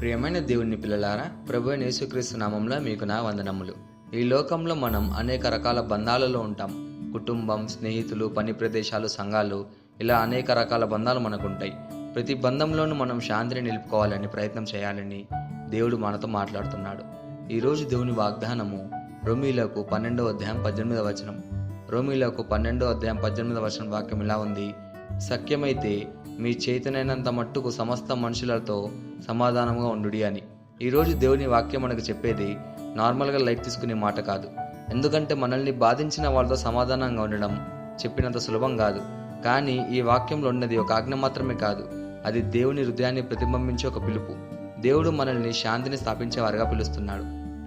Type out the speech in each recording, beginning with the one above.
ప్రియమైన దేవుని పిల్లలారా ప్రభు యేసుక్రీస్తు నామంలో మీకు నా వందనములు. ఈ లోకంలో మనం అనేక రకాల బంధాలలో ఉంటాం. కుటుంబం స్నేహితులు పని ప్రదేశాలు సంఘాలు ఇలా అనేక రకాల బంధాలు మనకు ఉంటాయి ప్రతి బంధంలోనూ మనం శాంతిని నిలుపుకోవాలని ప్రయత్నం చేయాలని దేవుడు మనతో మాట్లాడుతున్నాడు. ఈరోజు దేవుని వాగ్దానము రోమిలకు పన్నెండో అధ్యాయం పద్దెనిమిదవ వచనం. రోమిలకు పన్నెండో అధ్యాయం పద్దెనిమిదవ వచనం వాక్యం ఇలా ఉంది. సఖ్యమైతే మీ చేతనైనంత మట్టుకు సమస్త మనుషులతో సమాధానంగా ఉండుడి అని. ఈరోజు దేవుని వాక్యం మనకు చెప్పేది నార్మల్గా లైట్ తీసుకునే మాట కాదు. ఎందుకంటే మనల్ని బాధించిన వాళ్ళతో సమాధానంగా ఉండడం చెప్పినంత సులభం కాదు. కానీ ఈ వాక్యంలో ఉన్నది ఒక ఆజ్ఞ మాత్రమే కాదు. అది దేవుని హృదయాన్ని ప్రతిబింబించే ఒక పిలుపు. దేవుడు మనల్ని శాంతిని స్థాపించేవారుగా పిలుస్తున్నాడు.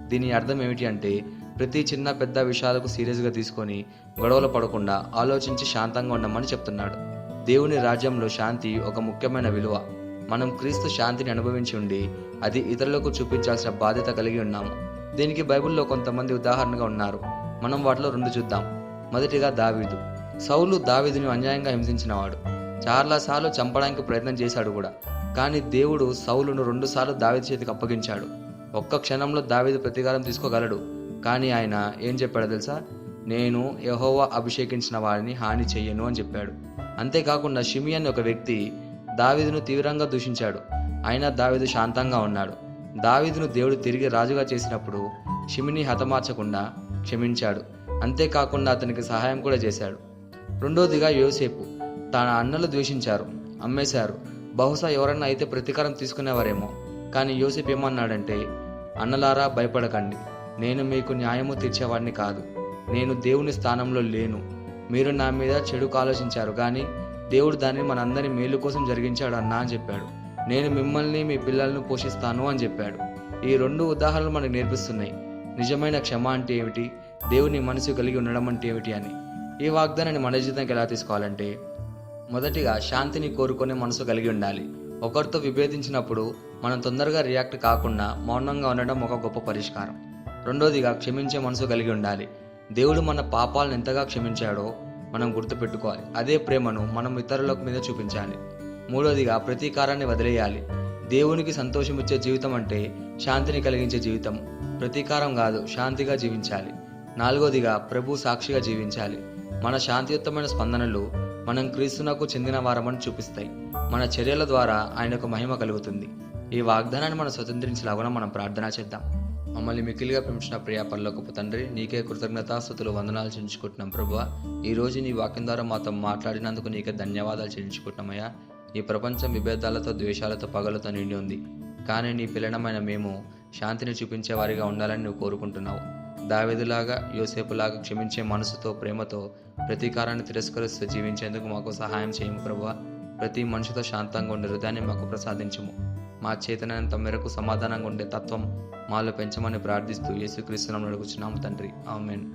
దీని అర్థం ఏమిటి అంటే ప్రతి చిన్న పెద్ద విషయాలకు సీరియస్గా తీసుకొని గొడవలు పడకుండా ఆలోచించి శాంతంగా ఉండమని చెప్తున్నాడు. దేవుని రాజ్యంలో శాంతి ఒక ముఖ్యమైన విలువ. మనం క్రీస్తు శాంతిని అనుభవించి ఉండి అది ఇతరులకు చూపించాల్సిన బాధ్యత కలిగి ఉన్నాము. దీనికి బైబిల్లో కొంతమంది ఉదాహరణగా ఉన్నారు. మనం వాటిలో రెండు చూద్దాం. మొదటిగా దావీదు. సౌలు దావీదుని అన్యాయంగా హింసించినవాడు. చాలాసార్లు చంపడానికి ప్రయత్నం చేశాడు కూడా. కానీ దేవుడు సౌలును రెండుసార్లు దావీదు చేతికి అప్పగించాడు. ఒక్క క్షణంలో దావీదు ప్రతీకారం తీసుకోగలడు. కానీ ఆయన ఏం చెప్పాడో తెలుసా? నేను యహోవా అభిషేకించిన వారిని హాని చెయ్యను అని చెప్పాడు. అంతేకాకుండా షిమి అనే ఒక వ్యక్తి దావీదును తీవ్రంగా దూషించాడు. అయినా దావీదు శాంతంగా ఉన్నాడు. దావీదును దేవుడు తిరిగి రాజుగా చేసినప్పుడు షిమిని హతమార్చకుండా క్షమించాడు. అంతేకాకుండా అతనికి సహాయం కూడా చేశాడు. రెండోదిగా యోసేపు తన అన్నలు ద్వేషించారు అమ్మేశారు. బహుశా ఎవరన్నా అయితే ప్రతీకారం తీసుకునేవారేమో. కానీ యోసేపు ఏమన్నాడంటే అన్నలారా భయపడకండి. నేను మీకు న్యాయము తీర్చేవాడిని కాదు. నేను దేవుని స్థానంలో లేను. మీరు నా మీద చెడుకు ఆలోచించారు కానీ దేవుడు దాన్ని మనందరి మేలు కోసం జరిగించాడు అన్నా అని చెప్పాడు. నేను మిమ్మల్ని మీ పిల్లలను పోషిస్తాను అని చెప్పాడు. ఈ రెండు ఉదాహరణలు మనకు నేర్పిస్తున్నాయి. నిజమైన క్షమ అంటే ఏమిటి? దేవుని మనసు కలిగి ఉండడం అంటే ఏమిటి అని. ఈ వాగ్దానాన్ని మన జీవితానికి ఎలా తీసుకోవాలంటే మొదటిగా శాంతిని కోరుకునే మనసు కలిగి ఉండాలి. ఒకరితో విభేదించినప్పుడు మనం తొందరగా రియాక్ట్ కాకుండా మౌనంగా ఉండడం ఒక గొప్ప పరిష్కారం. రెండోదిగా క్షమించే మనసు కలిగి ఉండాలి. దేవుడు మన పాపాలను ఎంతగా క్షమించాడో మనం గుర్తుపెట్టుకోవాలి. అదే ప్రేమను మనం ఇతరుల మీద చూపించాలి. మూడోదిగా ప్రతీకారాన్ని వదిలేయాలి. దేవునికి సంతోషమిచ్చే జీవితం అంటే శాంతిని కలిగించే జీవితం. ప్రతీకారం కాదు శాంతిగా జీవించాలి. నాలుగోదిగా ప్రభు సాక్షిగా జీవించాలి. మన శాంతియుతమైన స్పందనలు మనం క్రీస్తునకు చెందిన వారమని చూపిస్తాయి. మన చర్యల ద్వారా ఆయనకు మహిమ కలుగుతుంది. ఈ వాగ్దానాన్ని మనం స్వతంత్రించలాగా మనం ప్రార్థన చేద్దాం. మమ్మల్ని మిక్కిలిగా పెంచిన ప్రియా పరలోకపు తండ్రి నీకే కృతజ్ఞతాస్థుతులు వందనాలు చెల్లించుకుంటున్నాం ప్రభు ఈ రోజు నీ వాక్యం ద్వారా మాతో మాట్లాడినందుకు నీకే ధన్యవాదాలు చెల్లించుకుంటున్నామయ్యా. ఈ ప్రపంచం విభేదాలతో ద్వేషాలతో పగలతో నిండి ఉంది. కానీ నీ పిల్లనమైన మేము శాంతిని చూపించే వారిగా ఉండాలని నువ్వు కోరుకుంటున్నావు. దావేదులాగా యోసేపులాగా క్షమించే మనసుతో ప్రేమతో ప్రతీకారాన్ని తిరస్కరిస్తూ జీవించేందుకు మాకు సహాయం చేయము ప్రభు ప్రతి మనిషితో శాంతంగా ఉండే హృదయాన్ని మాకు ప్రసాదించము. మా చేతనంత మేరకు సమాధానంగా ఉండే తత్వం మాలో పెంచమని ప్రార్థిస్తూ యేసుక్రీస్తునామం అడుగుచున్నాము తండ్రి. ఆమెన్.